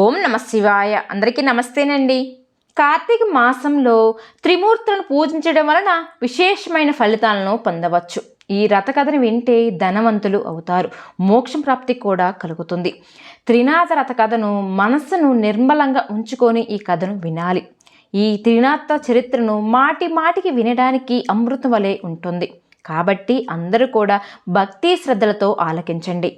ఓం నమ శివాయ. అందరికీ నమస్తేనండి. కార్తీక మాసంలో త్రిమూర్తులను పూజించడం వలన విశేషమైన ఫలితాలను పొందవచ్చు. ఈ రథకథను వింటే ధనవంతులు అవుతారు. మోక్షం ప్రాప్తి కూడా కలుగుతుంది. త్రినాథ రథకథను మనస్సును నిర్మలంగా ఉంచుకొని ఈ కథను వినాలి. ఈ త్రినాథ చరిత్రను మాటి మాటికి వినడానికి అమృతం వలె ఉంటుంది. కాబట్టి అందరూ కూడా భక్తి శ్రద్ధలతో ఆలకించండి.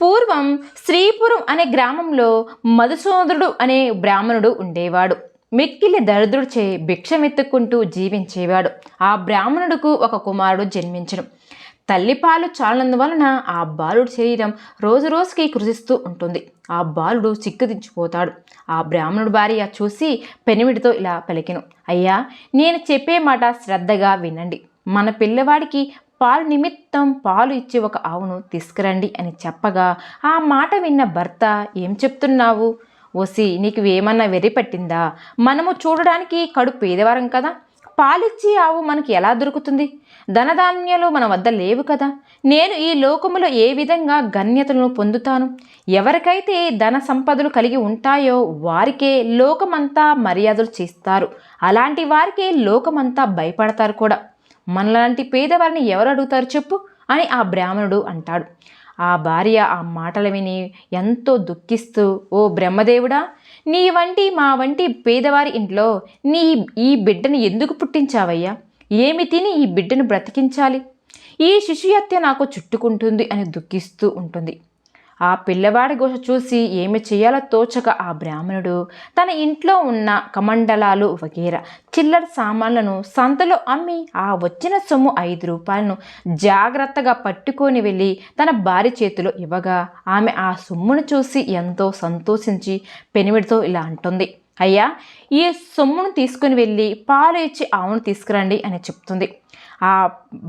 పూర్వం శ్రీపురం అనే గ్రామంలో మధుసూదరుడు అనే బ్రాహ్మణుడు ఉండేవాడు. మిక్కిలి దరిద్రుడిచే భిక్షమెత్తుకుంటూ జీవించేవాడు. ఆ బ్రాహ్మణుడుకు ఒక కుమారుడు జన్మించడం తల్లిపాలు చాలనందువలన ఆ బాలుడి శరీరం రోజు రోజుకి కృషిస్తూ ఉంటుంది. ఆ బాలుడు చిక్కుదించిపోతాడు. ఆ బ్రాహ్మణుడు భార్య చూసి పెనిమిడితో ఇలా పలికెను. అయ్యా నేను చెప్పే మాట శ్రద్ధగా వినండి. మన పిల్లవాడికి పాలు నిమిత్తం పాలు ఇచ్చి ఒక ఆవును తీసుకురండి అని చెప్పగా ఆ మాట విన్న భర్త ఏం చెప్తున్నావు? ఓసి నీకు ఏమన్నా వెర్రి పట్టిందా? మనము చూడడానికి కడు పేదవారం కదా. పాలిచ్చి ఆవు మనకి ఎలా దొరుకుతుంది? ధనధాన్యాలు మన వద్ద లేవు కదా. నేను ఈ లోకములో ఏ విధంగా గణ్యతలను పొందుతాను? ఎవరికైతే ధన సంపదలు కలిగి ఉంటాయో వారికే లోకమంతా మర్యాదలు చేస్తారు. అలాంటి వారికే లోకమంతా భయపడతారు కూడా. మనలాంటి పేదవారిని ఎవరు అడుగుతారు చెప్పు? అని ఆ బ్రాహ్మణుడు అంటాడు. ఆ భార్య ఆ మాటలు విని ఎంతో దుఃఖిస్తూ ఓ బ్రహ్మదేవుడా నీ వంటి మా వంటి పేదవారి ఇంట్లో నీ ఈ బిడ్డను ఎందుకు పుట్టించావయ్యా? ఏమి తిని ఈ బిడ్డను బ్రతికించాలి? ఈ శిశుహత్య నాకు చుట్టుకుంటుంది అని దుఃఖిస్తూ ఉంటుంది. ఆ పిల్లవాడి గోష చూసి ఏమి చేయాలో తోచక ఆ బ్రాహ్మణుడు తన ఇంట్లో ఉన్న కమండలాలు వగేరా చిల్లర సామాన్లను సంతలో అమ్మి ఆ వచ్చిన సొమ్ము ఐదు రూపాయలను జాగ్రత్తగా పట్టుకొని వెళ్ళి తన భార్య చేతిలో ఇవ్వగా ఆమె ఆ సొమ్మును చూసి ఎంతో సంతోషించి పెనిమిడితో ఇలా అంటుంది. అయ్యా ఈ సొమ్మును తీసుకుని వెళ్ళి పాలు ఇచ్చి ఆవును తీసుకురండి అని చెప్తుంది. ఆ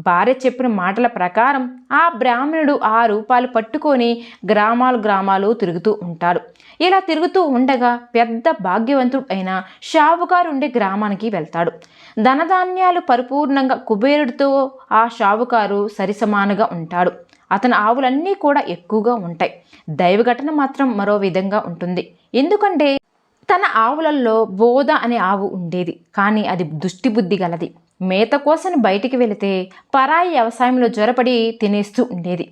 భార్య చెప్పిన మాటల ప్రకారం ఆ బ్రాహ్మణుడు ఆ రూపాలు పట్టుకొని గ్రామాలు గ్రామాలు తిరుగుతూ ఉంటాడు. ఇలా తిరుగుతూ ఉండగా పెద్ద భాగ్యవంతుడు అయిన షావుకారు ఉండే గ్రామానికి వెళ్తాడు. ధనధాన్యాలు పరిపూర్ణంగా కుబేరుడితో ఆ షావుకారు సరిసమానుగా ఉంటాడు. అతని ఆవులన్నీ కూడా ఎక్కువగా ఉంటాయి. దైవఘటన మాత్రం మరో విధంగా ఉంటుంది. ఎందుకంటే తన ఆవులలో బోధ అనే ఆవు ఉండేది కానీ అది దుష్టిబుద్ధి గలది. మేత కోసం బయటికి వెళితే పరాయి వ్యవసాయంలో జ్వరపడి తినేస్తూ ఉండేది.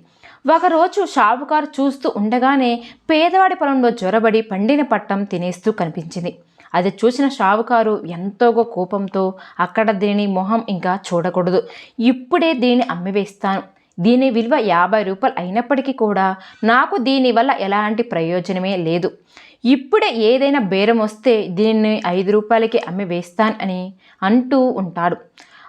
ఒకరోజు షావుకారు చూస్తూ ఉండగానే పేదవాడి పొలంలో జ్వరబడి పండిన పట్టం తినేస్తూ కనిపించింది. అది చూసిన షావుకారు ఎంతో కోపంతో అక్కడ దీని మొహం ఇంకా చూడకూడదు ఇప్పుడే దీన్ని అమ్మివేస్తాను. దీని విలువ యాభై రూపాయలు అయినప్పటికీ కూడా నాకు దీనివల్ల ఎలాంటి ప్రయోజనమే లేదు. ఇప్పుడే ఏదైనా బేరం వస్తే దీన్ని ఐదు రూపాయలకి అమ్మి వేస్తాను అని అంటూ ఉంటాడు.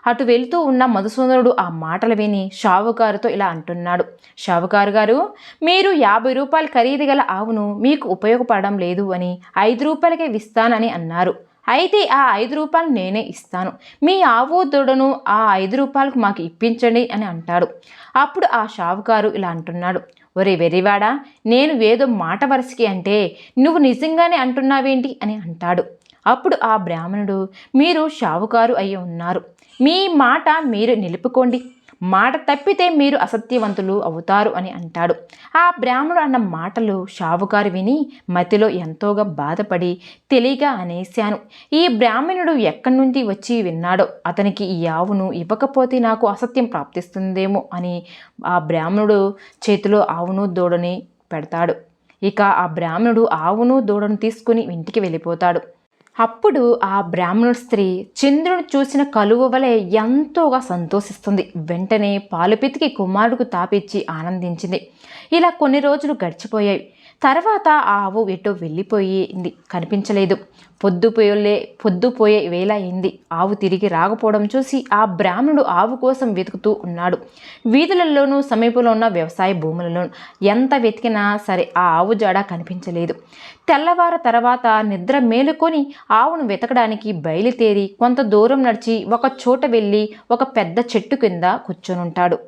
అటు వెళ్తూ ఉన్న మధుసూదనుడు ఆ మాటలు విని షావుకారుతో ఇలా అంటున్నాడు. షావుకారు గారు మీరు యాభై రూపాయలు ఖరీదు గల ఆవును మీకు ఉపయోగపడడం లేదు అని ఐదు రూపాయలకే ఇస్తానని అన్నారు. అయితే ఆ ఐదు రూపాయలు నేనే ఇస్తాను. మీ ఆవు దొడను ఆ ఐదు రూపాయలకు మాకు ఇప్పించండి అని అంటాడు. అప్పుడు ఆ షావుకారు ఇలా అంటున్నాడు. ఒరే వెర్రివాడా నేను ఏదో మాట వరసకి అంటే నువ్వు నిజంగానే అంటున్నావేంటి అని అంటాడు. అప్పుడు ఆ బ్రాహ్మణుడు మీరు షావుకారు అయి ఉన్నారు. మీ మాట మీరు నిలుపుకోండి. మాట తప్పితే మీరు అసత్యవంతులు అవుతారు అని అంటాడు. ఆ బ్రాహ్మణుడు అన్న మాటలు షావుకారు విని మతిలో ఎంతోగా బాధపడి తెలియగా అనేశాను. ఈ బ్రాహ్మణుడు ఎక్కడి నుండి వచ్చి విన్నాడో అతనికి ఈ ఆవును ఇవ్వకపోతే నాకు అసత్యం ప్రాప్తిస్తుందేమో అని ఆ బ్రాహ్మణుడు చేతిలో ఆవును దూడని పెడతాడు. ఇక ఆ బ్రాహ్మణుడు ఆవును దూడను తీసుకుని ఇంటికి వెళ్ళిపోతాడు. అప్పుడు ఆ బ్రాహ్మణుడు స్త్రీ చంద్రుని చూసిన కలువ వలె ఎంతోగా సంతోషిస్తుంది. వెంటనే పాలు పితికి కుమారుడికి తాపిచ్చి ఆనందించింది. ఇలా కొన్ని రోజులు గడిచిపోయాయి. తర్వాత ఆ ఆవు ఎటో వెళ్ళిపోయింది. కనిపించలేదు. పొద్దుపోయే పొద్దుపోయే వేళ అయింది. ఆవు తిరిగి రాకపోవడం చూసి ఆ బ్రాహ్మణుడు ఆవు కోసం వెతుకుతూ ఉన్నాడు. వీధులలోనూ సమీపంలో ఉన్న వ్యవసాయ భూములలోనూ ఎంత వెతికినా సరే ఆ ఆవు జాడ కనిపించలేదు. తెల్లవార తర్వాత నిద్ర మేలుకొని ఆవును వెతకడానికి బయలుదేరి కొంత దూరం నడిచి ఒక చోట వెళ్ళి ఒక పెద్ద చెట్టు కింద కూర్చొనుంటాడు.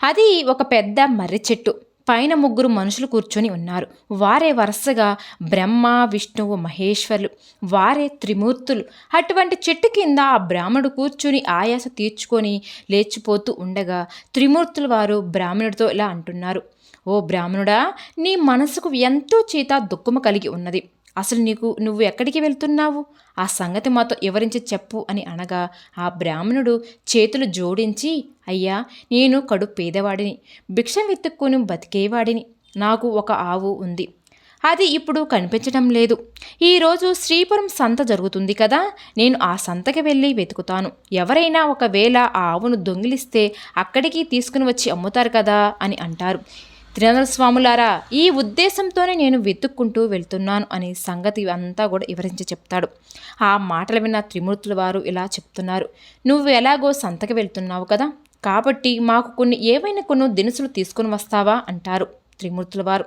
అది ఒక పెద్ద మర్రి చెట్టు. పైన ముగ్గురు మనుషులు కూర్చొని ఉన్నారు. వారే వరుసగా బ్రహ్మ విష్ణువు మహేశ్వరులు. వారే త్రిమూర్తులు. అటువంటి చెట్టు కింద ఆ బ్రాహ్మణుడు కూర్చుని ఆయాస తీర్చుకొని లేచిపోతూ ఉండగా త్రిమూర్తులు వారు బ్రాహ్మణుడితో ఇలా అంటున్నారు. ఓ బ్రాహ్మణుడా నీ మనసుకు ఎంతో చేత దుఃఖము కలిగి ఉన్నది. అసలు నీకు నువ్వు ఎక్కడికి వెళ్తున్నావు? ఆ సంగతి మాతో వివరించి చెప్పు అని అనగా ఆ బ్రాహ్మణుడు చేతులు జోడించి అయ్యా నేను కడు పేదవాడిని భిక్షం వెతుక్కుని బతికేవాడిని నాకు ఒక ఆవు ఉంది. అది ఇప్పుడు కనిపించడం లేదు. ఈరోజు శ్రీపురం సంత జరుగుతుంది కదా నేను ఆ సంతకి వెళ్ళి వెతుకుతాను. ఎవరైనా ఒకవేళ ఆ ఆవును దొంగిలిస్తే అక్కడికి తీసుకుని వచ్చి అమ్ముతారు కదా అని అంటారు. త్రినంద స్వాములారా ఈ ఉద్దేశంతోనే నేను వెతుక్కుంటూ వెళ్తున్నాను అనే సంగతి అంతా కూడా వివరించి చెప్తాడు. ఆ మాటలు విన్న త్రిమూర్తుల వారు ఇలా చెప్తున్నారు. నువ్వు ఎలాగో సంతకి వెళ్తున్నావు కదా కాబట్టి మాకు కొన్ని ఏవైనా కొన్ని దినుసులు తీసుకుని వస్తావా? అంటారు త్రిమూర్తుల వారు.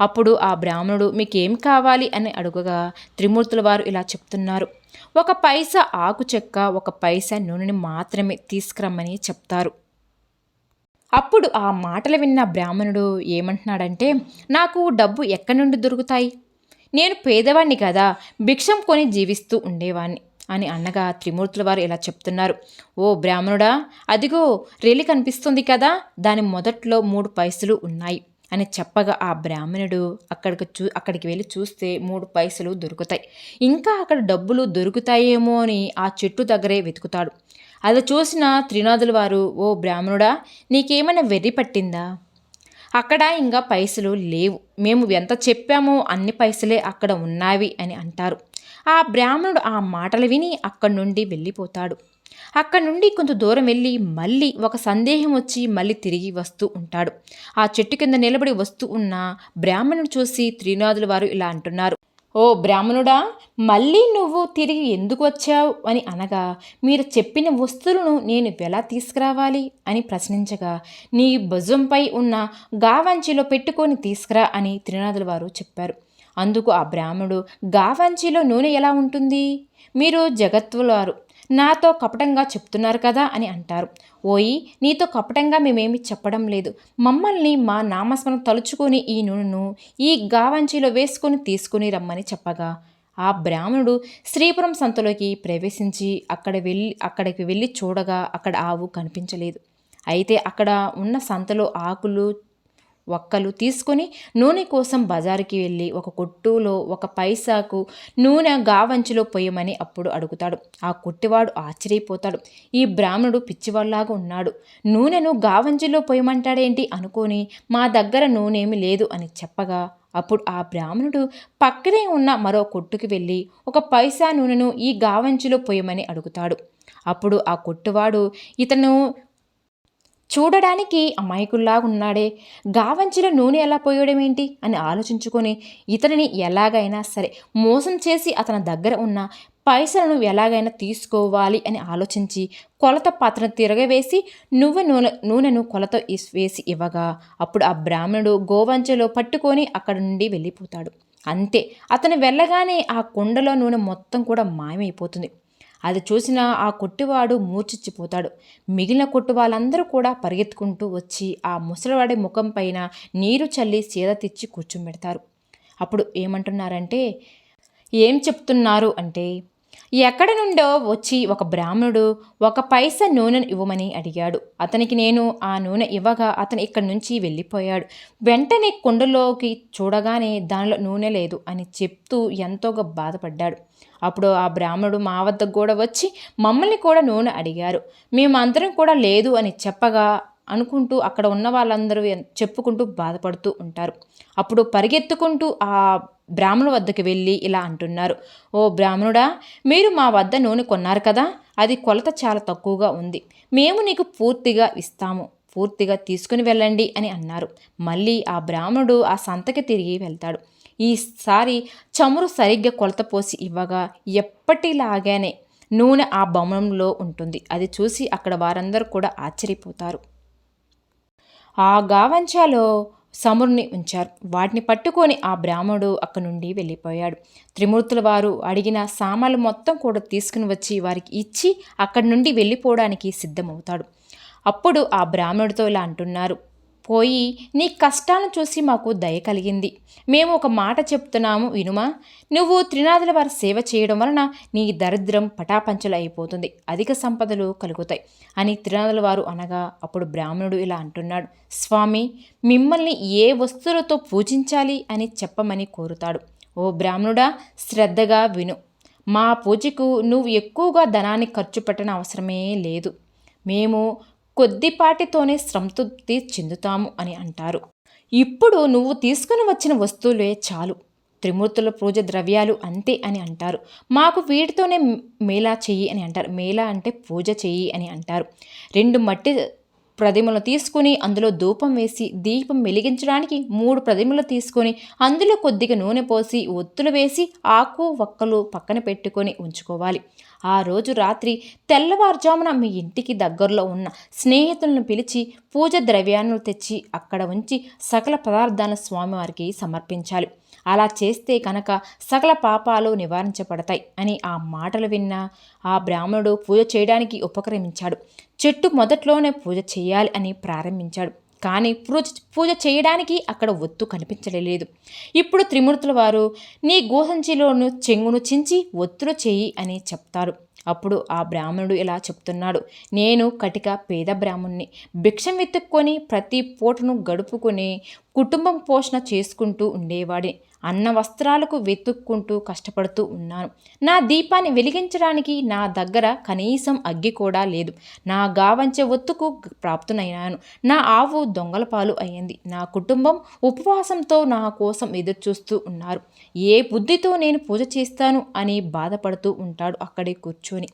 అప్పుడు ఆ బ్రాహ్మణుడు మీకేం కావాలి? అని అడుగగా త్రిమూర్తుల వారు ఇలా చెప్తున్నారు. ఒక పైసా ఆకు చెక్క ఒక పైసా నూనెని మాత్రమే తీసుకురమ్మని చెప్తారు. అప్పుడు ఆ మాటలు విన్న బ్రాహ్మణుడు ఏమంటున్నాడంటే నాకు డబ్బు ఎక్కడి నుండి దొరుకుతాయి? నేను పేదవాణ్ణి కదా భిక్షం కొని జీవిస్తూ ఉండేవాణ్ణి అని అన్నగా త్రిమూర్తుల వారు ఇలా చెప్తున్నారు. ఓ బ్రాహ్మణుడా అదిగో రేలి కనిపిస్తుంది కదా దాని మొదట్లో మూడు పైసలు ఉన్నాయి అని చెప్పగా ఆ బ్రాహ్మణుడు అక్కడికి చూ అక్కడికి వెళ్ళి చూస్తే మూడు పైసలు దొరుకుతాయి. ఇంకా అక్కడ డబ్బులు దొరుకుతాయేమో అని ఆ చెట్టు దగ్గరే వెతుకుతాడు. అది చూసిన త్రినాథుల వారు ఓ బ్రాహ్మణుడా నీకేమైనా వెర్రి పట్టిందా? అక్కడ ఇంకా పైసలు లేవు. మేము ఎంత చెప్పామో అన్ని పైసలే అక్కడ ఉన్నావి అని అంటారు. ఆ బ్రాహ్మణుడు ఆ మాటలు విని అక్కడి నుండి వెళ్ళిపోతాడు. అక్కడి నుండి కొంత దూరం వెళ్ళి మళ్ళీ ఒక సందేహం వచ్చి మళ్ళీ తిరిగి వస్తూ ఉంటాడు. ఆ చెట్టు కింద నిలబడి వస్తూ ఉన్న బ్రాహ్మణుడు చూసి త్రినాథుల వారు ఇలా అంటున్నారు. ఓ బ్రాహ్మణుడా మళ్ళీ నువ్వు తిరిగి ఎందుకు వచ్చావు? అని అనగా మీరు చెప్పిన వస్తువులను నేను ఎలా తీసుకురావాలి? అని ప్రశ్నించగా నీ భుజంపై ఉన్న గావంచిలో పెట్టుకొని తీసుకురా అని త్రినాథుల వారు చెప్పారు. అందుకు ఆ బ్రాహ్మణుడు గావంచిలో నూనె ఎలా ఉంటుంది? మీరు జగత్తులారు నాతో కపటంగా చెప్తున్నారు కదా అని అంటారు. ఓయి నీతో కపటంగా మేమేమి చెప్పడం లేదు. మమ్మల్ని మా నామస్మరణ తలుచుకొని ఈ నూనెను ఈ గావంచిలో వేసుకొని తీసుకుని రమ్మని చెప్పగా. ఆ బ్రాహ్మణుడు శ్రీపురం సంతలోకి ప్రవేశించి అక్కడ వెళ్ళి అక్కడికి వెళ్ళి చూడగా అక్కడ ఆవు కనిపించలేదు. అయితే అక్కడ ఉన్న సంతలో ఆకులు ఒక్కలు తీసుకొని నూనె కోసం బజారుకి వెళ్ళి ఒక కొట్టులో ఒక పైసాకు నూనె గావంచిలో పొయ్యమని అప్పుడు అడుగుతాడు. ఆ కొట్టివాడు ఆశ్చర్యపోతాడు. ఈ బ్రాహ్మణుడు పిచ్చివాళ్ళలాగా ఉన్నాడు. నూనెను గావంచిలో పొయ్యమంటాడేంటి అనుకొని మా దగ్గర నూనెమి లేదు అని చెప్పగా అప్పుడు ఆ బ్రాహ్మణుడు పక్కనే ఉన్న మరో కొట్టుకు వెళ్ళి ఒక పైసా నూనెను ఈ గావంచిలో పొయ్యమని అడుగుతాడు. అప్పుడు ఆ కొట్టువాడు ఇతను చూడడానికి అమాయకుల్లాగా ఉన్నాడే. గావంచిలో నూనె ఎలా పోయడం ఏంటి అని ఆలోచించుకొని ఇతనిని ఎలాగైనా సరే మోసం చేసి అతని దగ్గర ఉన్న పైసలను ఎలాగైనా తీసుకోవాలి అని ఆలోచించి కొలత పాత్రను తిరగవేసి నువ్వు నూనె నూనెను కొలత వేసి ఇవ్వగా అప్పుడు ఆ బ్రాహ్మణుడు గోవంచలో పట్టుకొని అక్కడి నుండి వెళ్ళిపోతాడు. అంతే. అతను వెళ్ళగానే ఆ కుండలో నూనె మొత్తం కూడా మాయమైపోతుంది. అది చూసిన ఆ కొట్టివాడు మూర్చిచ్చిపోతాడు మిగిలిన కొట్టు వాళ్ళందరూ కూడా పరిగెత్తుకుంటూ వచ్చి ఆ ముసలివాడి ముఖం పైన నీరు చల్లి సీద తెచ్చి కూర్చోబెడతారు. అప్పుడు ఏమంటున్నారంటే ఏం చెప్తున్నారు? అంటే ఎక్కడి నుండో వచ్చి ఒక బ్రాహ్మణుడు ఒక పైసా నూనెను ఇవ్వమని అడిగాడు. అతనికి నేను ఆ నూనె ఇవ్వగా అతను ఇక్కడి నుంచి వెళ్ళిపోయాడు. వెంటనే కుండలోకి చూడగానే దానిలో నూనె లేదు అని చెప్తూ ఎంతోగా బాధపడ్డాడు. అప్పుడు ఆ బ్రాహ్మణుడు మా వద్దకు కూడా వచ్చి మమ్మల్ని కూడా నూనె అడిగారు. మేమందరం కూడా లేదు అని చెప్పగా అనుకుంటూ అక్కడ ఉన్న వాళ్ళందరూ చెప్పుకుంటూ బాధపడుతూ ఉంటారు. అప్పుడు పరిగెత్తుకుంటూ ఆ బ్రాహ్మణు వద్దకు వెళ్ళి ఇలా అంటున్నారు. ఓ బ్రాహ్మణుడా మీరు మా వద్ద నూనె కొన్నారు కదా అది కొలత చాలా తక్కువగా ఉంది. మేము నీకు పూర్తిగా ఇస్తాము. పూర్తిగా తీసుకుని వెళ్ళండి అని అన్నారు. మళ్ళీ ఆ బ్రాహ్మణుడు ఆ సంతకి తిరిగి వెళ్తాడు. ఈసారి చమురు సరిగ్గా కొలత పోసి ఇవ్వగా ఎప్పటిలాగానే నూనె ఆ భవనంలో ఉంటుంది. అది చూసి అక్కడ వారందరూ కూడా ఆశ్చర్యపోతారు. ఆ గావంచాలో సమురుని ఉంచారు. వాటిని పట్టుకొని ఆ బ్రాహ్మడు అక్కడి నుండి వెళ్ళిపోయాడు. త్రిమూర్తుల వారు అడిగిన సామాన్లు మొత్తం కూడా తీసుకుని వచ్చి వారికి ఇచ్చి అక్కడి నుండి వెళ్ళిపోవడానికి సిద్ధమవుతాడు. అప్పుడు ఆ బ్రాహ్మణుడితో ఇలా అంటున్నారు. పోయి నీ కష్టాలను చూసి మాకు దయ కలిగింది. మేము ఒక మాట చెప్తున్నాము వినుమా? నువ్వు త్రినాథుల వారి సేవ చేయడం వలన నీ దరిద్రం పటాపంచలు అయిపోతుంది అధిక సంపదలు కలుగుతాయి అని త్రినాథుల వారు అనగా అప్పుడు బ్రాహ్మణుడు ఇలా అంటున్నాడు. స్వామి మిమ్మల్ని ఏ వస్తువులతో పూజించాలి అని చెప్పమని కోరుతాడు. ఓ బ్రాహ్మణుడా శ్రద్ధగా విను. మా పూజకు నువ్వు ఎక్కువగా ధనాన్ని ఖర్చు పెట్టడం అవసరమే లేదు. మేము కొద్దిపాటితోనే సంతృప్తి చెందుతాము అని అంటారు. ఇప్పుడు నువ్వు తీసుకుని వచ్చిన వస్తువులే చాలు. త్రిమూర్తుల పూజ ద్రవ్యాలు అంతే అని అంటారు. మాకు వీటితోనే మేళా చెయ్యి అని అంటారు. మేళా అంటే పూజ చెయ్యి అని అంటారు. రెండు మట్టి ప్రతిమలు తీసుకుని అందులో ధూపం వేసి దీపం వెలిగించడానికి మూడు ప్రతిమలు తీసుకొని అందులో కొద్దిగా నూనె పోసి ఒత్తులు వేసి ఆకు వక్కలు పక్కన పెట్టుకొని ఉంచుకోవాలి. ఆ రోజు రాత్రి తెల్లవారుజామున మీ ఇంటికి దగ్గరలో ఉన్న స్నేహితులను పిలిచి పూజ ద్రవ్యాలను తెచ్చి అక్కడ ఉంచి సకల పదార్థాలను స్వామివారికి సమర్పించాలి. అలా చేస్తే కనుక సకల పాపాలు నివారించబడతాయి అని ఆ మాటలు విన్న ఆ బ్రాహ్మణుడు పూజ చేయడానికి ఉపక్రమించాడు. చెట్టు మొదట్లోనే పూజ చేయాలి అని ప్రారంభించాడు. కానీ పూజ పూజ చేయడానికి అక్కడ ఒత్తు కనిపించలేదు. ఇప్పుడు త్రిమూర్తుల వారు నీ గోసంచిలోను చెంగును చించి ఒత్తులు చేయి అని చెప్తారు. అప్పుడు ఆ బ్రాహ్మణుడు ఇలా చెప్తున్నాడు నేను కటిక పేద బ్రాహ్మణ్ణి. భిక్షం వెతుక్కొని ప్రతి పూటను గడుపుకొని కుటుంబం పోషణ చేసుకుంటూ ఉండేవాడిని అన్న వస్త్రాలకు వెతుక్కుంటూ కష్టపడుతూ ఉన్నాను. నా దీపాన్ని వెలిగించడానికి నా దగ్గర కనీసం అగ్గి కూడా లేదు. నా గావంచె ఒత్తుకు ప్రాప్తునైనాను. నా ఆవు దొంగల పాలు అయ్యింది. నా కుటుంబం ఉపవాసంతో నా కోసం ఎదురుచూస్తూ ఉన్నారు. ఏ బుద్ధితో నేను పూజ చేస్తాను అని బాధపడుతూ ఉంటాడు అక్కడే కూర్చొని.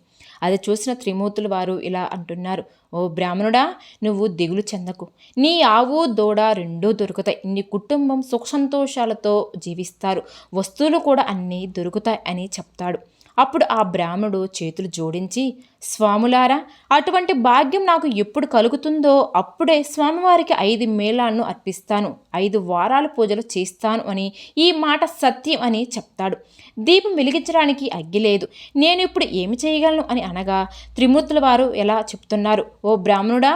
అది చూసిన త్రిమూర్తులు వారు ఇలా అంటున్నారు. ఓ బ్రాహ్మణుడా నువ్వు దిగులు చెందకు. నీ ఆవు దూడ రెండూ దొరుకుతాయి. నీ కుటుంబం సుఖ సంతోషాలతో జీవిస్తారు. వస్తువులు కూడా అన్నీ దొరుకుతాయి అని చెప్తాడు. అప్పుడు ఆ బ్రాహ్మణుడు చేతులు జోడించి స్వాములారా అటువంటి భాగ్యం నాకు ఎప్పుడు కలుగుతుందో అప్పుడే స్వామివారికి ఐదు మేళాలను అర్పిస్తాను ఐదు వారాలు పూజలు చేస్తాను అని ఈ మాట సత్యం అని చెప్తాడు. దీపం వెలిగించడానికి అగ్గి లేదు. నేను ఇప్పుడు ఏమి చేయగలను? అని అనగా త్రిమూర్తుల వారు ఎలా చెప్తున్నారు ఓ బ్రాహ్మణుడా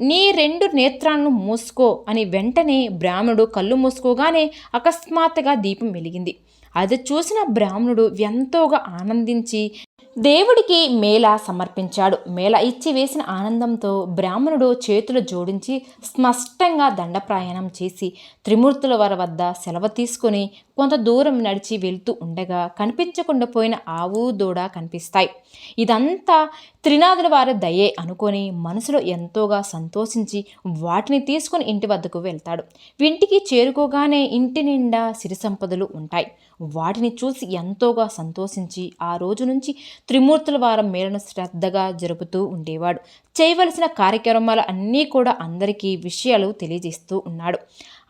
నీ రెండు నేత్రాలను మూసుకో అని వెంటనే బ్రాహ్మణుడు కళ్ళు మూసుకోగానే అకస్మాత్తుగా దీపం వెలిగింది. అది చూసిన బ్రాహ్మణుడు ఎంతోగా ఆనందించి దేవుడికి మేళ సమర్పించాడు. మేళ ఇచ్చి వేసిన ఆనందంతో బ్రాహ్మణుడు చేతులు జోడించి స్పష్టంగా దండప్రాయణం చేసి త్రిమూర్తుల వారి వద్ద సెలవు తీసుకొని కొంత దూరం నడిచి వెళ్తూ ఉండగా కనిపించకుండా పోయిన ఆవు దూడ కనిపిస్తాయి. ఇదంతా త్రినాథుల వారి దయే అనుకొని మనసులో ఎంతోగా సంతోషించి వాటిని తీసుకుని ఇంటి వద్దకు వెళ్తాడు. ఇంటికి చేరుకోగానే ఇంటి నిండా సిరి సంపదలు ఉంటాయి. వాటిని చూసి ఎంతోగా సంతోషించి ఆ రోజు నుంచి త్రిమూర్తుల వారం మేళను శ్రద్ధగా జరుపుతూ ఉండేవాడు. చేయవలసిన కార్యక్రమాలు అన్నీ కూడా అందరికీ విషయాలు తెలియజేస్తూ ఉన్నాడు.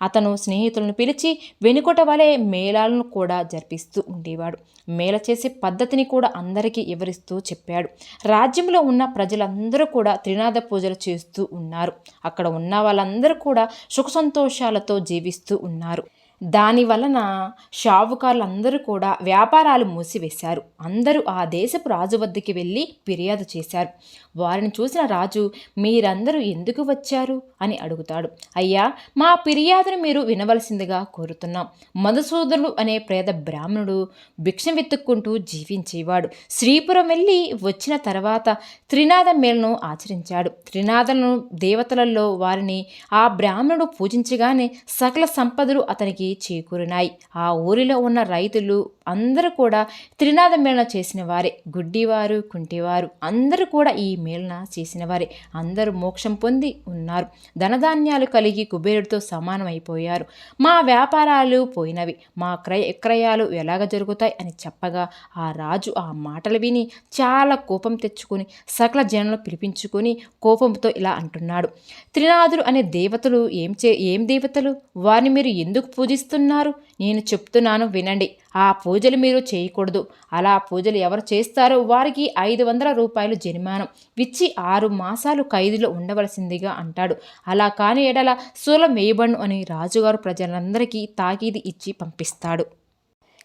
అతను స్నేహితులను పిలిచి వెనుకొట వలె మేళాలను కూడా జరిపిస్తూ ఉండేవాడు. మేళ చేసే పద్ధతిని కూడా అందరికీ వివరిస్తూ చెప్పాడు. రాజ్యంలో ఉన్న ప్రజలందరూ కూడా త్రినాథ పూజలు చేస్తూ ఉన్నారు. అక్కడ ఉన్న వాళ్ళందరూ కూడా సుఖ సంతోషాలతో జీవిస్తూ ఉన్నారు. దాని వలన షావుకారులు అందరూ కూడా వ్యాపారాలు మూసివేశారు. అందరూ ఆ దేశపు రాజు వద్దకి వెళ్ళి ఫిర్యాదు చేశారు. వారిని చూసిన రాజు మీరందరూ ఎందుకు వచ్చారు? అని అడుగుతాడు. అయ్యా మా ఫిర్యాదును మీరు వినవలసిందిగా కోరుతున్నాం. మధుసూదనుడు అనే పేద బ్రాహ్మణుడు భిక్షం వెతుక్కుంటూ జీవించేవాడు. శ్రీపురం వెళ్ళి వచ్చిన తర్వాత త్రినాథ మేలను ఆచరించాడు. త్రినాదలను దేవతలలో వారిని ఆ బ్రాహ్మణుడు పూజించగానే సకల సంపదలు అతనికి చేకూరినాయి. ఆ ఊరిలో ఉన్న రైతులు అందరూ కూడా త్రినాథ మేళన చేసిన వారే. గుడ్డివారు కుంటివారు అందరూ కూడా ఈ మేళన చేసిన వారే. అందరూ మోక్షం పొంది ఉన్నారు. ధనధాన్యాలు కలిగి కుబేరుడితో సమానం అయిపోయారు మా వ్యాపారాలు పోయినవి. మా క్రయ విక్రయాలు ఎలాగ జరుగుతాయి అని చెప్పగా ఆ రాజు ఆ మాటలు విని చాలా కోపం తెచ్చుకొని సకల జనులను పిలిపించుకొని కోపంతో ఇలా అంటున్నాడు. త్రినాథుడు అనే దేవతలు ఏం చే ఏం దేవతలు? వారిని మీరు ఎందుకు పూజ పూజిస్తున్నారు. నేను చెప్తున్నాను వినండి. ఆ పూజలు మీరు చేయకూడదు. అలా పూజలు ఎవరు చేస్తారో వారికి ఐదు వందల రూపాయలు జరిమానం. విచ్చి ఆరు మాసాలు ఖైదులో ఉండవలసిందిగా అంటాడు. అలా కాని ఎడల శూలం వేయబడును అని రాజుగారు ప్రజలందరికీ తాకీది ఇచ్చి పంపిస్తాడు.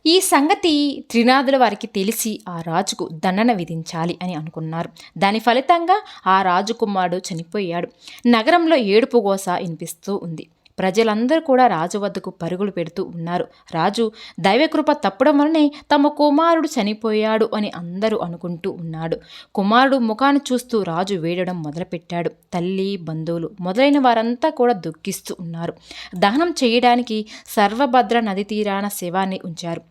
ఈ సంగతి త్రినాథుల వారికి తెలిసి ఆ రాజుకు దండన విధించాలి అని అనుకున్నారు. దాని ఫలితంగా ఆ రాజకుమారుడు చనిపోయాడు. నగరంలో ఏడుపు గోస వినిపిస్తూ ఉంది. ప్రజలందరూ కూడా రాజు వద్దకు పరుగులు పెడుతూ ఉన్నారు. రాజు దైవకృప తప్పడం వలనే తమ కుమారుడు చనిపోయాడు అని అందరూ అనుకుంటూ ఉన్నాడు. కుమారుడు ముఖాన్ని చూస్తూ రాజు వేడడం మొదలుపెట్టాడు. తల్లి బంధువులు మొదలైన వారంతా కూడా దుఃఖిస్తూ ఉన్నారు. దహనం చేయడానికి సర్వభద్ర నది తీరాన శవాన్ని ఉంచారు.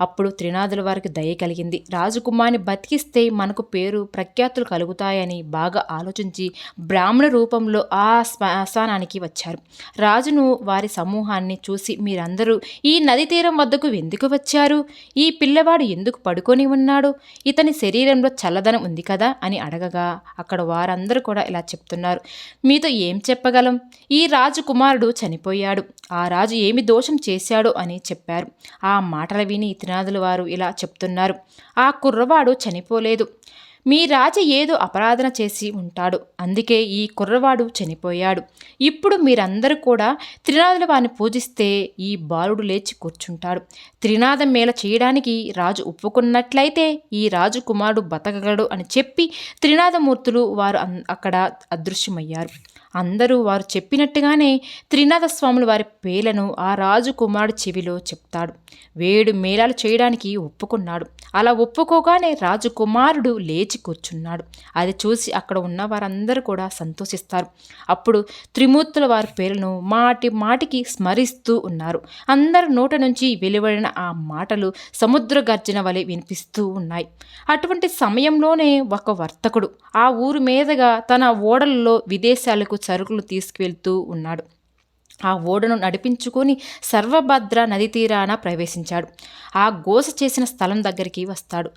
అప్పుడు త్రినాథుల వారికి దయ కలిగింది. రాజకుమారిని బతికిస్తే మనకు పేరు ప్రఖ్యాతులు కలుగుతాయని బాగా ఆలోచించి బ్రాహ్మణ రూపంలో ఆ శ్మశానానికి వచ్చారు. రాజును వారి సమూహాన్ని చూసి మీరందరూ ఈ నది తీరం వద్దకు ఎందుకు వచ్చారు? ఈ పిల్లవాడు ఎందుకు పడుకొని ఉన్నాడు? ఇతని శరీరంలో చల్లదనం ఉంది కదా? అని అడగగా అక్కడ వారందరూ కూడా ఇలా చెప్తున్నారు. మీతో ఏం చెప్పగలం? ఈ రాజకుమారుడు చనిపోయాడు. ఆ రాజు ఏమి దోషం చేశాడో అని చెప్పారు. ఆ మాటలు విని త్రినాథుల వారు ఇలా చెప్తున్నారు. ఆ కుర్రవాడు చనిపోలేదు. మీ రాజు ఏదో అపరాధన చేసి ఉంటాడు. అందుకే ఈ కుర్రవాడు చనిపోయాడు. ఇప్పుడు మీరందరూ కూడా త్రినాథుల వారిని పూజిస్తే ఈ బాలుడు లేచి కూర్చుంటాడు. త్రినాథం మేళ చేయడానికి రాజు ఒప్పుకున్నట్లయితే ఈ రాజు కుమారుడు బతకగలడు అని చెప్పి త్రినాథమూర్తులు వారు అక్కడ అదృశ్యమయ్యారు. అందరూ వారు చెప్పినట్టుగానే త్రినాథ స్వాములు వారి పేలను ఆ రాజు కుమారుడు చెవిలో చెప్తాడు. వేడు మేళాలు చేయడానికి ఒప్పుకున్నాడు. అలా ఒప్పుకోగానే రాజకుమారుడు లేచి కూర్చున్నాడు. అది చూసి అక్కడ ఉన్న వారందరూ కూడా సంతోషిస్తారు. అప్పుడు త్రిమూర్తుల వారి పేర్లను మాటి మాటికి స్మరిస్తూ ఉన్నారు. అందరి నోట నుంచి వెలువడిన ఆ మాటలు సముద్ర గర్జన వలె వినిపిస్తూ ఉన్నాయి. అటువంటి సమయంలోనే ఒక వర్తకుడు ఆ ఊరు మీదుగా తన ఓడల్లో విదేశాలకు సరుకులు తీసుకువెళ్తూ ఉన్నాడు. ఆ ఓడను నడిపించుకొని సర్వభద్ర నది తీరాన ప్రవేశించాడు. ఆ గోస చేసిన స్థలం దగ్గరికి వస్తాడు.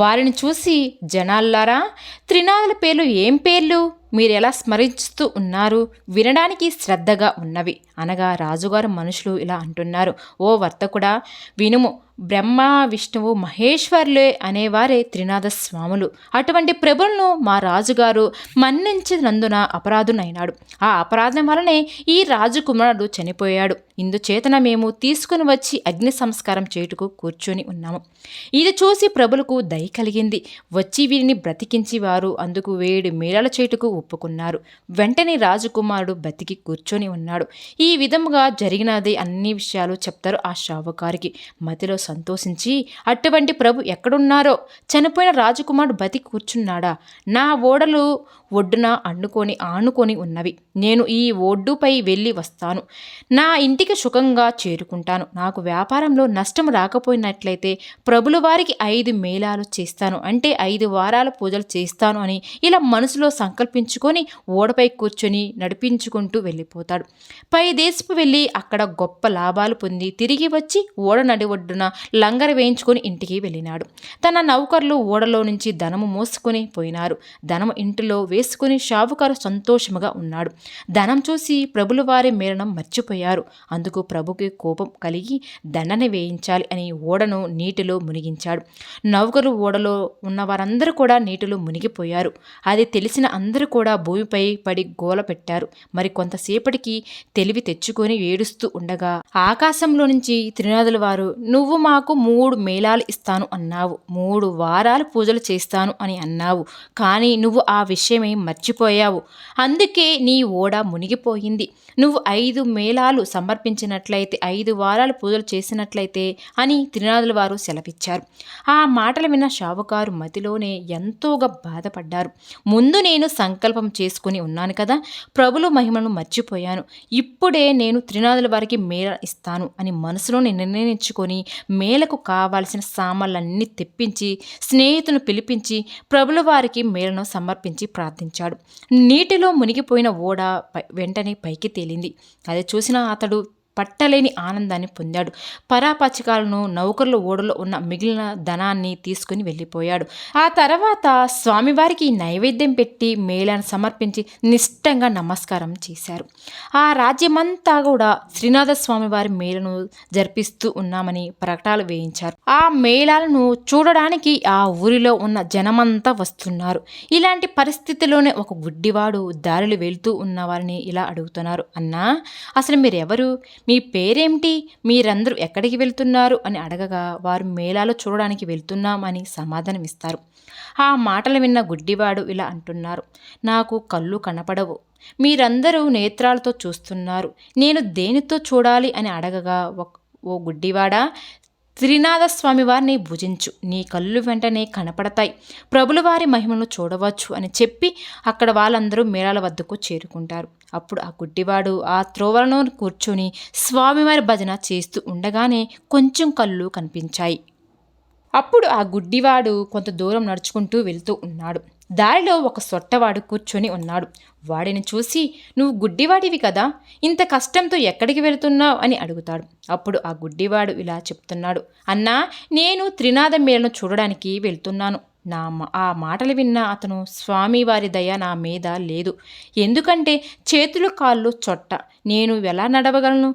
వారిని చూసి జనాల్లారా త్రినాదుల పేర్లు ఏం పేర్లు? మీరు ఎలా స్మరిస్తూ ఉన్నారు? వినడానికి శ్రద్ధగా ఉన్నవి. అనగా రాజుగారు మనుషులు ఇలా అంటున్నారు. ఓ వర్తకుడా వినుము. బ్రహ్మ విష్ణువు మహేశ్వర్లే అనేవారే త్రినాథ స్వాములు అటువంటి ప్రభులను మా రాజుగారు మన్నించినందున అపరాధునైనాడు. ఆ అపరాధం వలనే ఈ రాజకుమారుడు చనిపోయాడు. ఇందుచేతన మేము తీసుకుని వచ్చి అగ్ని సంస్కారం చేయుటకు కూర్చొని ఉన్నాము. ఇది చూసి ప్రభులకు దయ కలిగింది. వచ్చి వీరిని బ్రతికించి వారు అందుకు వేడి మేళల చేటుకు ఒప్పుకున్నారు. వెంటనే రాజకుమారుడు బతికి కూర్చొని ఉన్నాడు. ఈ విధముగా జరిగినది అన్ని విషయాలు చెప్తారు ఆ షావుకారికి మతిలో సంతోషించి అటువంటి ప్రభు ఎక్కడున్నారో? చనిపోయిన రాజకుమారుడు బతికి కూర్చున్నాడా? నా ఓడలు ఒడ్డున అండుకొని ఆనుకొని ఉన్నవి. నేను ఈ ఒడ్డుపై వెళ్ళి వస్తాను. నా ఇంటికి సుఖంగా చేరుకుంటాను. నాకు వ్యాపారంలో నష్టం రాకపోయినట్లయితే ప్రభుల వారికి ఐదు మేళాలు చేస్తాను. అంటే ఐదు వారాల పూజలు చేస్తాను అని ఇలా మనసులో సంకల్పించుకొని ఓడపై కూర్చొని నడిపించుకుంటూ వెళ్ళిపోతాడు. పై దేశపు వెళ్ళి అక్కడ గొప్ప లాభాలు పొంది తిరిగి వచ్చి ఓడ నడి ఒడ్డున లంగర వేయించుకొని ఇంటికి వెళ్ళినాడు. తన నౌకర్లు ఓడలో నుంచి ధనము మోసుకుని పోయినారు. ధనము ఇంటిలో వేసుకుని షావుకారు సంతోషముగా ఉన్నాడు. ధనం చూసి ప్రభుల వారి మేరణం మర్చిపోయారు. అందుకు ప్రభుకి కోపం కలిగి దండన వేయించాలి అని ఓడను నీటిలో మునిగించాడు. నౌకరు ఓడలో ఉన్న వారందరూ కూడా నీటిలో మునిగిపోయారు. అది తెలిసిన అందరూ కూడా భూమిపై పడి గోల పెట్టారు. మరి కొంతసేపటికి తెలివి తెచ్చుకొని ఏడుస్తూ ఉండగా ఆకాశంలో నుంచి త్రినాథుల వారు నువ్వు మాకు మూడు మేళాలు ఇస్తాను అన్నావు. మూడు వారాలు పూజలు చేస్తాను అని అన్నావు. కానీ నువ్వు ఆ విషయమే మర్చిపోయావు. అందుకే నీ ఓడ మునిగిపోయింది. నువ్వు ఐదు మేళాలు సమర్పించినట్లయితే ఐదు వారాలు పూజలు చేసినట్లయితే అని త్రినాథుల వారు సెలవిచ్చారు. ఆ మాటలు విన్న షావుకారు మతిలోనే ఎంతోగా బాధపడ్డారు. ముందు నేను సంకల్పం చేసుకుని ఉన్నాను కదా ప్రభుల మహిమను మర్చిపోయాను. ఇప్పుడే నేను త్రినాథుల వారికి మేళ ఇస్తాను అని మనసులో నిర్ణయించుకొని మేళకు కావాల్సిన సామాన్లన్నీ తెప్పించి స్నేహితును పిలిపించి ప్రభుల వారికి మేళను సమర్పించి ప్రార్థించాడు. నీటిలో మునిగిపోయిన ఓడ వెంటనే పైకి తేలింది. అది చూసిన అతడు పట్టలేని ఆనందాన్ని పొందాడు. పరాపచికాలను నౌకర్ల ఓడలో ఉన్న మిగిలిన ధనాన్ని తీసుకుని వెళ్ళిపోయాడు. ఆ తర్వాత స్వామివారికి నైవేద్యం పెట్టి మేళాను సమర్పించి నిష్టంగా నమస్కారం చేశారు. ఆ రాజ్యమంతా కూడా శ్రీనాథ స్వామివారి మేళను జరిపిస్తూ ఉన్నామని ప్రకటాలు వేయించారు. ఆ మేళాలను చూడడానికి ఆ ఊరిలో ఉన్న జనమంతా వస్తున్నారు. ఇలాంటి పరిస్థితిలోనే ఒక గుడ్డివాడు దారిలు వెళ్తూ ఉన్న వారిని ఇలా అడుగుతున్నారు. అన్నా అసలు మీరెవరు? మీ పేరేమిటి? మీరందరూ ఎక్కడికి వెళ్తున్నారు? అని అడగగా వారు మేళాలు చూడడానికి వెళ్తున్నామని సమాధానం ఇస్తారు. ఆ మాటలు విన్న గుడ్డివాడు ఇలా అంటున్నారు. నాకు కళ్ళు కనపడవు. మీరందరూ నేత్రాలతో చూస్తున్నారు. నేను దేనితో చూడాలి? అని అడగగా ఒక ఓ గుడ్డివాడా? త్రినాథ స్వామి వారిని భుజించు. నీ కళ్ళు వెంటనే కనపడతాయి. ప్రభుల వారి మహిమను చూడవచ్చు అని చెప్పి అక్కడ వాళ్ళందరూ మేళాల వద్దకు చేరుకుంటారు. అప్పుడు ఆ గుడ్డివాడు ఆ త్రోవలను కూర్చొని స్వామివారి భజన చేస్తూ ఉండగానే కొంచెం కళ్ళు కనిపించాయి. అప్పుడు ఆ గుడ్డివాడు కొంత దూరం నడుచుకుంటూ వెళ్తూ ఉన్నాడు. దారిలో ఒక సొట్టవాడు కూర్చొని ఉన్నాడు. వాడిని చూసి నువ్వు గుడ్డివాడివి కదా ఇంత కష్టంతో ఎక్కడికి వెళుతున్నావు? అని అడుగుతాడు. అప్పుడు ఆ గుడ్డివాడు ఇలా చెప్తున్నాడు. అన్నా నేను త్రినాథ మేళను చూడడానికి వెళ్తున్నాను. నా మా- ఆ మాటలు విన్న అతను స్వామివారి దయ నా మీద లేదు. ఎందుకంటే చేతులు కాళ్ళు చొట్ట. నేను ఎలా నడవగలను?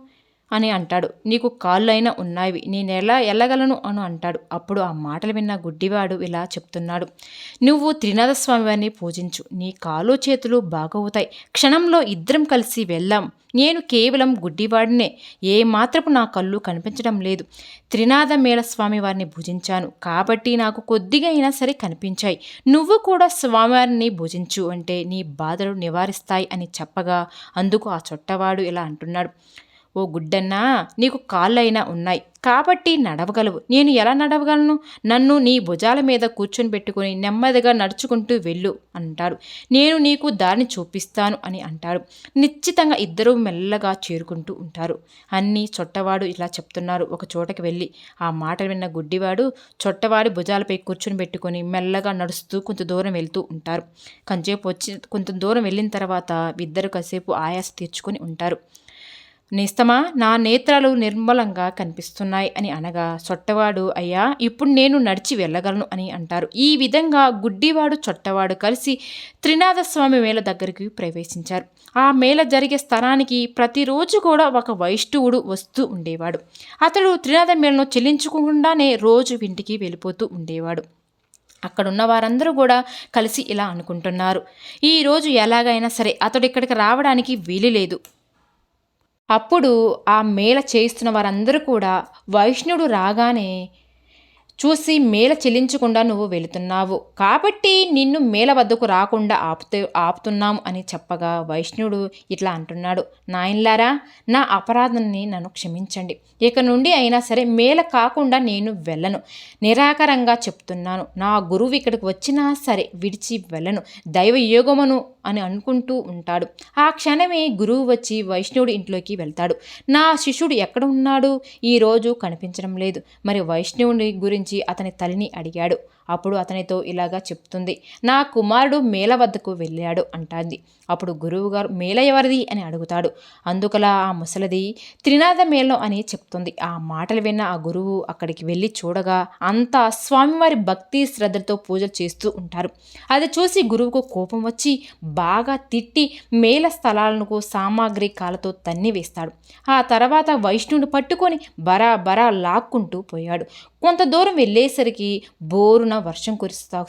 అని అంటాడు. నీకు కాళ్ళైనా ఉన్నాయి నేను ఎలా వెళ్ళగలను అని అంటాడు. అప్పుడు ఆ మాటలు విన్న గుడ్డివాడు ఇలా చెప్తున్నాడు. నువ్వు త్రినాథస్వామివారిని పూజించు. నీ కాలు చేతులు బాగవుతాయి. క్షణంలో ఇద్దరం కలిసి వెళ్దాం నేను కేవలం గుడ్డివాడినే. ఏ మాత్రపు నా కళ్ళు కనిపించడం లేదు. త్రినాథ మేళ స్వామి వారిని భుజించాను. కాబట్టి నాకు కొద్దిగా అయినా సరే కనిపించాయి. నువ్వు కూడా స్వామివారిని భుజించు అంటే నీ బాధలు నివారిస్తాయి అని చెప్పగా అందుకు ఆ చొట్టవాడు ఇలా అంటున్నాడు. ఓ గుడ్డన్నా నీకు కాళ్ళైనా ఉన్నాయి. కాబట్టి నడవగలవు. నేను ఎలా నడవగలను? నన్ను నీ భుజాల మీద కూర్చొని పెట్టుకుని నెమ్మదిగా నడుచుకుంటూ వెళ్ళు అంటాడు. నేను నీకు దారిని చూపిస్తాను అని అంటాడు. నిశ్చితంగా ఇద్దరూ మెల్లగా చేరుకుంటూ ఉంటారు. అన్ని చొట్టవాడు ఇలా చెప్తున్నారు. ఒక చోటకి వెళ్ళి ఆ మాటలు విన్న గుడ్డివాడు చొట్టవాడి భుజాలపై కూర్చొని పెట్టుకొని మెల్లగా నడుస్తూ కొంత దూరం వెళ్తూ ఉంటారు. కొంచెంసేపు వచ్చి కొంత దూరం వెళ్ళిన తర్వాత ఇద్దరు కాసేపు ఆయాస తీర్చుకొని ఉంటారు. నేస్తమా? నా నేత్రాలు నిర్మలంగా కనిపిస్తున్నాయి అని అనగా చొట్టవాడు అయ్యా ఇప్పుడు నేను నడిచి వెళ్ళగలను అని అంటారు. ఈ విధంగా గుడ్డివాడు చొట్టవాడు కలిసి త్రినాథస్వామి మేళ దగ్గరికి ప్రవేశించారు. ఆ మేళ జరిగే స్థలానికి ప్రతిరోజు కూడా ఒక వైష్ణవుడు వస్తూ ఉండేవాడు. అతడు త్రినాథ మేళను చెల్లించకుండానే రోజు ఇంటికి వెళ్ళిపోతూ ఉండేవాడు. అక్కడున్న వారందరూ కూడా కలిసి ఇలా అనుకుంటున్నారు. ఈరోజు ఎలాగైనా సరే అతడు ఇక్కడికి రావడానికి వీలు లేదు. అప్పుడు ఆ మేళ చేస్తున్న వారందరూ కూడా వైష్ణుడు రాగానే చూసి మేళ చెల్లించకుండా నువ్వు వెళుతున్నావు. కాబట్టి నిన్ను మేళ వద్దకు రాకుండా ఆపుతూ ఆపుతున్నాం అని చెప్పగా వైష్ణవుడు ఇట్లా అంటున్నాడు. నాయన్లారా నా అపరాధాన్ని నన్ను క్షమించండి. ఇక నుండి అయినా సరే మేల కాకుండా నేను వెళ్ళను. నిరాకరంగా చెప్తున్నాను. నా గురువు ఇక్కడికి వచ్చినా సరే విడిచి వెళ్ళను. దైవ యోగమును అని అనుకుంటూ ఉంటాడు. ఆ క్షణమే గురువు వచ్చి వైష్ణవుడి ఇంట్లోకి వెళ్తాడు. నా శిష్యుడు ఎక్కడ ఉన్నాడు? ఈరోజు కనిపించడం లేదు. మరి వైష్ణవుడి గురించి అతని తల్లిని అడిగాడు. అప్పుడు అతనితో ఇలాగా చెప్తుంది నా కుమారుడు మేల వద్దకు వెళ్ళాడు అంటాంది. అప్పుడు గురువుగారు మేల ఎవరిది? అని అడుగుతాడు. అందుకలా ఆ ముసలిది త్రినాథ మేళం అని చెప్తుంది. ఆ మాటలు విన్న ఆ గురువు అక్కడికి వెళ్ళి చూడగా అంతా స్వామివారి భక్తి శ్రద్ధలతో పూజలు చేస్తూ ఉంటారు. అది చూసి గురువుకు కోపం వచ్చి బాగా తిట్టి మేళ స్థలాలకు సామాగ్రి కాలతో తన్ని వేస్తాడు. ఆ తర్వాత వైష్ణువుని పట్టుకొని బరా బరా లాక్కుంటూ పోయాడు. కొంత దూరం వెళ్ళేసరికి బోరున వర్షం కురుస్తా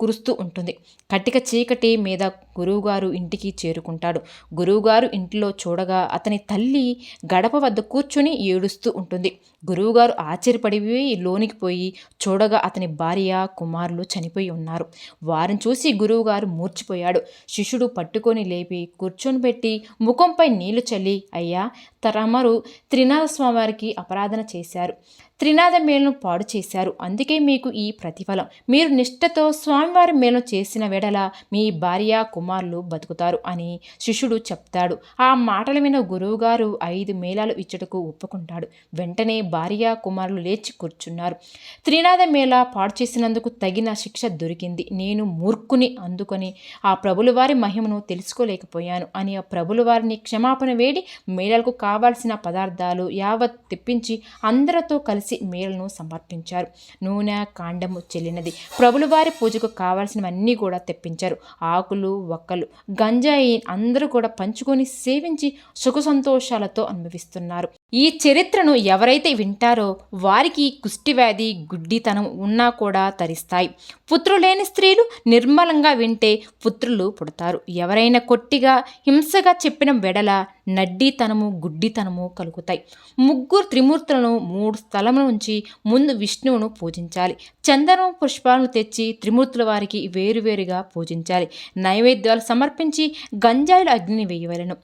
కురుస్తూ ఉంటుంది. కట్టిక చీకటి మీద గురువుగారు ఇంటికి చేరుకుంటాడు. గురువుగారు ఇంటిలో చూడగా అతని తల్లి గడప వద్ద కూర్చుని ఏడుస్తూ ఉంటుంది. గురువుగారు ఆశ్చర్యపడిపోయి లోనికి పోయి చూడగా అతని భార్య కుమారులు చనిపోయి ఉన్నారు. వారిని చూసి గురువుగారు మూర్చిపోయాడు. శిష్యుడు పట్టుకొని లేపి కూర్చొని పెట్టి ముఖంపై నీళ్ళు చల్లి అయ్యా తమరు త్రినాథ స్వామివారికి అపరాధన చేశారు. త్రినాథ మేలును పాడు చేశారు. అందుకే మీకు ఈ ప్రతిఫలం. మీరు నిష్ఠతో స్వామివారి మేలు చేసిన వెడల మీ భార్య కుమారులు బతుకుతారు అని శిష్యుడు చెప్తాడు. ఆ మాటలు విన గురువుగారు ఐదు మేళాలు ఇచ్చటకు ఒప్పుకుంటాడు. వెంటనే భార్య కుమారులు లేచి కూర్చున్నారు. త్రినాథ మేళ పాడు చేసినందుకు తగిన శిక్ష దొరికింది. నేను మూర్ఖుని అందుకొని ఆ ప్రభులవారి మహిమను తెలుసుకోలేకపోయాను అని ఆ ప్రభులవారిని క్షమాపణ వేడి మేళలకు కావాల్సిన పదార్థాలు యావత్ తెప్పించి అందరితో కలిసి మేళను సమర్పించారు. నూనె కాండము చెల్లినది. ప్రభుల వారి పూజకు కావాల్సినవన్నీ కూడా తెప్పించారు. ఆకులు ఒక్కలు గంజాయి అందరూ కూడా పంచుకొని సేవించి సుఖ సంతోషాలతో అనుభవిస్తున్నారు. ఈ చరిత్రను ఎవరైతే వింటారో వారికి కుష్టివ్యాధి గుడ్డితనం ఉన్నా కూడా తరిస్తాయి. పుత్రులేని స్త్రీలు నిర్మలంగా వింటే పుత్రులు పుడతారు. ఎవరైనా కొట్టిగా హింసగా చెప్పిన వెడల నడ్డితనము గుడ్డితనము కలుగుతాయి. ముగ్గురు త్రిమూర్తులను మూడు స్థలముల నుంచి ముందు విష్ణువును పూజించాలి. చందనం పుష్పాలను తెచ్చి త్రిమూర్తుల వారికి వేరువేరుగా పూజించాలి. నైవేద్యాలు సమర్పించి గంజాయిల అగ్నిని వేయవలెను.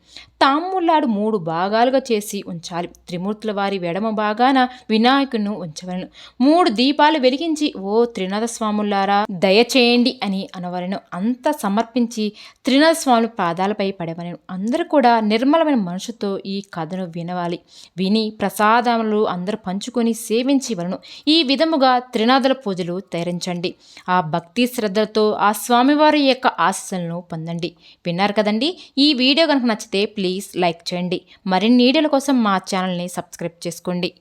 తాములాడు మూడు భాగాలుగా చేసి ఉంచాలి. త్రిమూర్తుల వారి వెడమ భాగాన వినాయకుడిని ఉంచవలను. మూడు దీపాలు వెలిగించి ఓ త్రినాథ స్వాములారా దయచేయండి అని అనవలను. అంత సమర్పించి త్రినాథ స్వామి పాదాలపై పడవలను. అందరూ కూడా నిర్మలమైన మనసుతో ఈ కథను వినవాలి. విని ప్రసాదములు అందరూ పంచుకొని సేవించి వలను. ఈ విధముగా త్రినాథుల పూజలు తరించండి. ఆ భక్తి శ్రద్ధలతో ఆ స్వామివారి యొక్క ఆశీస్సులను పొందండి. విన్నారు కదండి? ఈ వీడియో కనుక నచ్చితే ప్లీజ్ లైక్ చేయండి. మరిన్ని వీడియోల కోసం మా ఛానల్ని సబ్స్క్రైబ్ చేసుకోండి.